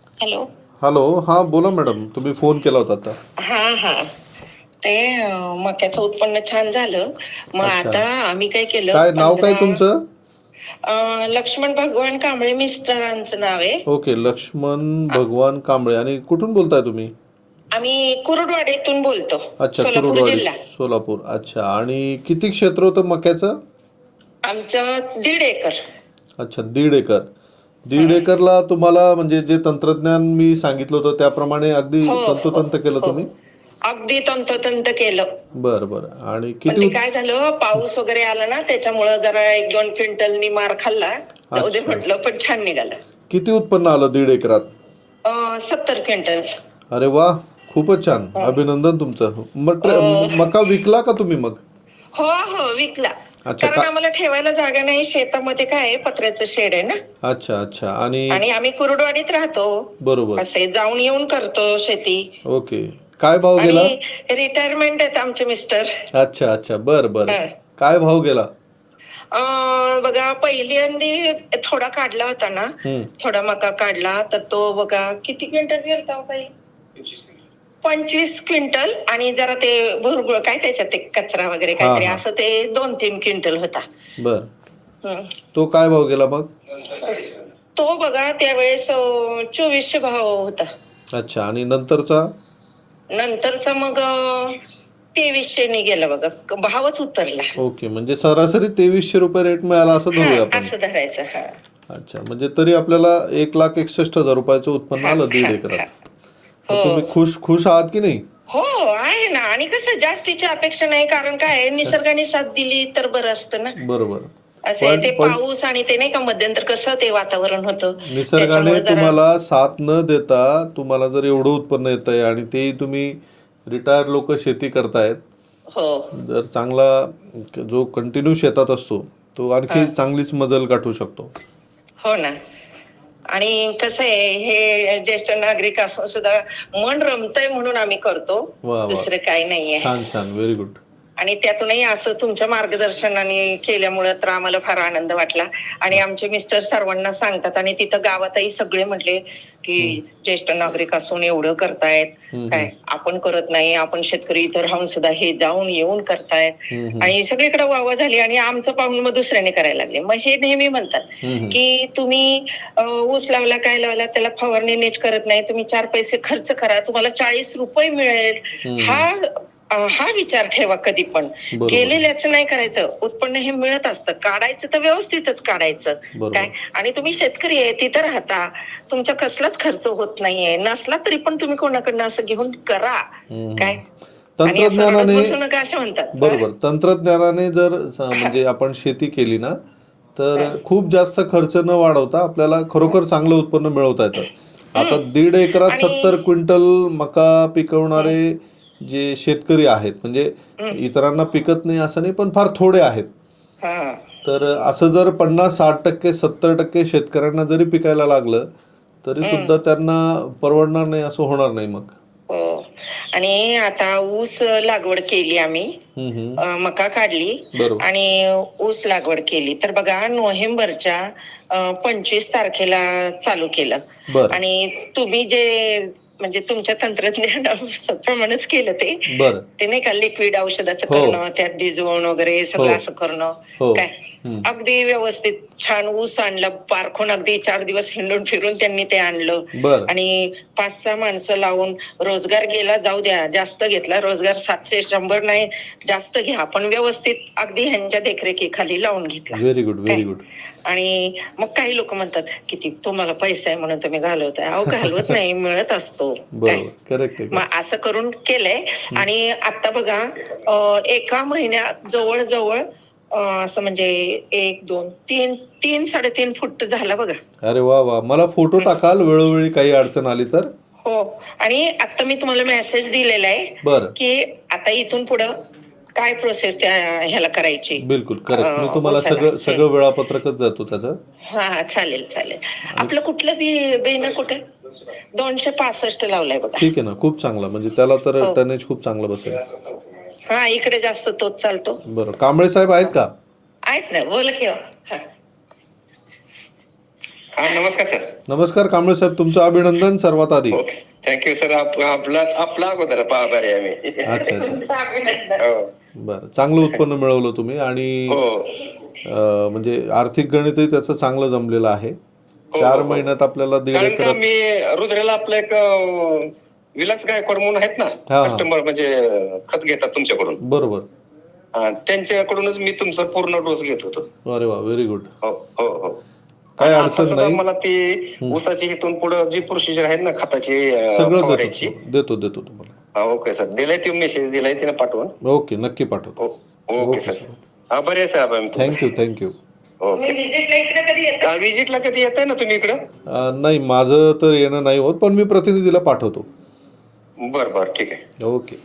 Hello. Hello हां बोला madam तुम्ही फोन केला होता आता. हा हा. ते अं, मक्याचं उत्पन्न छान झालं. मग अच्छा. आता आम्ही काय केलं काय नाव काय पंधरा- तुमचं? अं, लक्ष्मण भगवान कांबळे मिस्टरांचं नाव आहे. ओके लक्ष्मण भगवान कांबळे. आणि कुठून बोलताय तुम्ही? आम्ही कुरुडवाडीतून बोलतो अच्छा सोलापूर कुरुडवाडी जिल्हा. सोलापूर. अच्छा आणि किती क्षेत्र होतं मक्याचं? आमचं दीड एकर. अच्छा दीड एकर. दीड एकरला तुम्हाला म्हणजे जे तंत्रज्ञान मी सांगितलं होतं त्याप्रमाणे अगदी हो, तंतोतंत केलं हो. तुम्ही? अगदी तंतोतंत केलं. बरं बरं. आणि पण किती ते काय झालं पाऊस वगैरे आला ना त्याच्यामुळं जरा एक दोन क्विंटलनी मार खाल्ला. जाऊ दे. म्हटलं पण छान निघालं. किती उत्पन्न आलं दीड एकरात अं, सत्तर क्विंटल. अरे वा खूपच छान. अभिनंदन तुमचं. मग मका विकला का तुम्ही मग? हो हो विकला. कारण आम्हाला ठेवायला जागा नाही शेतामध्ये काय आहे पत्र्याचं शेड आहे ना. अच्छा अच्छा. आणि आणि आम्ही कुरुडवाडीत राहतो. बरोबर. असे जाऊन येऊन करतो शेती. ओके. काय भाव गेला? रिटायरमेंट आहेत आमचे मिस्टर अच्छा अच्छा. बर बर. काय भाव गेला? बघा पहिल्यांदी थोडा काढला होता ना. थोडा मका काढला तर तो बघा किती क्विंटल गेलता हो बाई? पंचवीस क्विंटल आणि जरा ते भुरगुळ काय त्याच्यात ते कचरा वगैरे काहीतरी. असं ते दोन तीन क्विंटल होता. बर. तो काय भाव गेला मग? तो बघा त्यावेळेस चोवीसशे भाव होता. अच्छा आणि नंतरचा? नंतरचा मग तेवीसशे ने गेला बघा. भावच उतरला. ओके म्हणजे सरासरी तेवीसशे रुपये रेट मिळाला असं धरूया असं धरायचं हा. अच्छा म्हणजे तरी आपल्याला एक लाख एकसष्ट हजार रुपयाचं उत्पन्न आलं दीड एकरात. मग तुम्ही खुश खुश आहात की नाही? हो आहे ना. आणि कसं जास्तीची अपेक्षा नाही कारण काय आहे, निसर्गाने साथ दिली तर बरं असतं ना. बरोबर. असे पण- ते पण- पाऊस आणि ते नाही का मध्यंतर कसं ते वातावरण होतं. निसर्गाने त्याच्यामुळे जरा- तुम्हाला साथ न देता तुम्हाला जर एवढं उत्पन्न येत आहे आणि तेही तुम्ही रिटायर लोक शेती करतायत हो. जर चांगला जो कंटिन्यू शेतात असतो तो आणखी चांगलीच मजल गाठू शकतो. हो ना. आणि कसं आहे हे ज्येष्ठ नागरिक असून सुद्धा मन रमतय म्हणून आम्ही करतो. दुसरं काही नाहीये. छान छान. व्हेरी गुड आणि त्यातूनही असं तुमच्या मार्गदर्शनाने केल्यामुळे तर आम्हाला फार आनंद वाटला आणि आमचे मिस्टर सर्वांना सांगतात आणि तिथं गावातही सगळे म्हटले की ज्येष्ठ नागरिक असून एवढं करतायत. काय आपण करत नाही आपण शेतकरी इथं राहून सुद्धा हे जाऊन येऊन करतायत. आणि सगळीकडे वावा झाली आणि आमचं पाहून मग दुसऱ्याने करायला लागले मग हे नेहमी म्हणतात. की तुम्ही ऊस लावला काय लावला त्याला फवारणी नीट करत नाही तुम्ही चार पैसे खर्च करा तुम्हाला चाळीस रुपये मिळेल. हा हा विचार ठेवा कधी पण. केलेल्याच नाही करायचं. उत्पन्न हे मिळत असतं. काढायचं तर व्यवस्थितच काढायचं. काय? आणि तुम्ही शेतकरी आहे तिथं राहता. तुमचा कसलाच खर्च होत नाहीये. नसला तरी पण तुम्ही कोणाकडनं असं घेऊन करा. काय? तंत्रज्ञानाने बरोबर. तंत्रज्ञानाने जर म्हणजे आपण शेती केली ना तर खूप जास्त खर्च न वाढवता आपल्याला खरोखर चांगलं उत्पन्न मिळवता येतं. आता दीड एकरात सत्तर क्विंटल मका पिकवणारे जे शेतकरी आहेत म्हणजे इतरांना पिकत नाही असं नाही पण फार थोडे आहेत. तर असं जर पन्नास साठ टक्के सत्तर टक्के शेतकऱ्यांना जरी पिकायला लागलं तरी सुद्धा त्यांना परवडणार नाही असं होणार नाही मग. हो. आणि आता ऊस लागवड केली आम्ही. मका काढली. बरोबर. आणि ऊस लागवड केली. तर बघा नोव्हेंबरच्या पंचवीस तारखेला चालू केलं. आणि तुम्ही जे म्हणजे तुमच्या तंत्रज्ञानाप्रमाणेच केलं ते ते नाही का लिक्विड औषधाचं हो. करणं त्यात भिजवून वगैरे सगळं हो. असं करणं हो काय. अगदी व्यवस्थित छान ऊस आणला पारखून अगदी चार दिवस हिंडून फिरून त्यांनी ते आणलं. आणि पाच सहा माणसं लावून रोजगार गेला जाऊ द्या जास्त घेतला. रोजगार सातशे शंभर नाही जास्त घ्या. पण व्यवस्थित अगदी ह्यांच्या देखरेखीखाली लावून घेतला. व्हेरी गुड व्हेरी गुड आणि मग काही लोक म्हणतात किती तुम्हाला पैसा आहे म्हणून तुम्ही घालवताय. अहो घालवत नाही मिळत असतो. मग असं करून केलंय. आणि आता बघा एका महिन्यात जवळजवळ अं, असं म्हणजे एक दोन तीन तीन साडेतीन फूट झाला बघा. अरे वा वा. मला फोटो टाकाल वेळोवेळी काही अडचण आली तर? हो. आणि आता मी तुम्हाला मेसेज दिलेला आहे बरं. की आता इथून पुढं काय प्रोसेस त्या ह्याला करायची? बिलकुल करेक्ट मी तुम्हाला उसाला. सगळं सगळं वेळापत्रकच जातो त्याचं. हा हा चालेल चालेल. आपलं कुठलं बी बेन कुठे? दोनशे पासष्ट लावलाय बघा. ठीक आहे ना खूप चांगला. म्हणजे त्याला तर हो. टनेज खूप चांगलं बसेल. हा इकडे जास्त तोच चालतो. बरं कांबळे साहेब आहेत का? आहेत ना बोल की हो. हा. हा नमस्कार सर. नमस्कार कांबळे साहेब तुमचं अभिनंदन सर्वात आधी. ओके थँक्यू सर आप- आपला आपला अगोदर आभारी आहे आम्ही. अच्छा अच्छा. तुमचं अभिनंदन. हो. बरं चांगलं उत्पन्न मिळवलं तुम्ही आणि हो. अं, म्हणजे आर्थिक गणितही त्याचं चांगलं जमलेलं आहे. चार महिन्यात आपल्याला दीड कारण का एकर मी रुद्रेला आपलं एक अं, विलास गायकवाड म्हणून आहेत ना हा. कस्टमर म्हणजे खत घेतात तुमच्याकडून. बरोबर. हा, त्यांच्याकडूनच मी तुमचा पूर्ण डोस घेत होतो. अरे वा व्हेरी गुड हो हो हो. काय आता अडचण सुद्धा नाही. मला ती ऊसाची इथून पुढे जी प्रोसिजर आहेत ना खताची अं, सगळं फवारायची देतो देतो देतो तुम्हाला. हा, ओके सर दिलाय ती मेसेज दिलाय तिने पाठवून. ओके नक्की पाठवतो. ओ- ओके सर आभारी आहे सर आभारी आहे थँक्यू थँक्यू. ओके तुम्ही विजिटला इकडे कधी येता? विजिटला कधी येत ना तुम्ही इकडं? नाही माझं तर येणं नाही होत पण मी प्रतिनिधीला पाठवतो. बरं बरं ठीक आहे. ओके.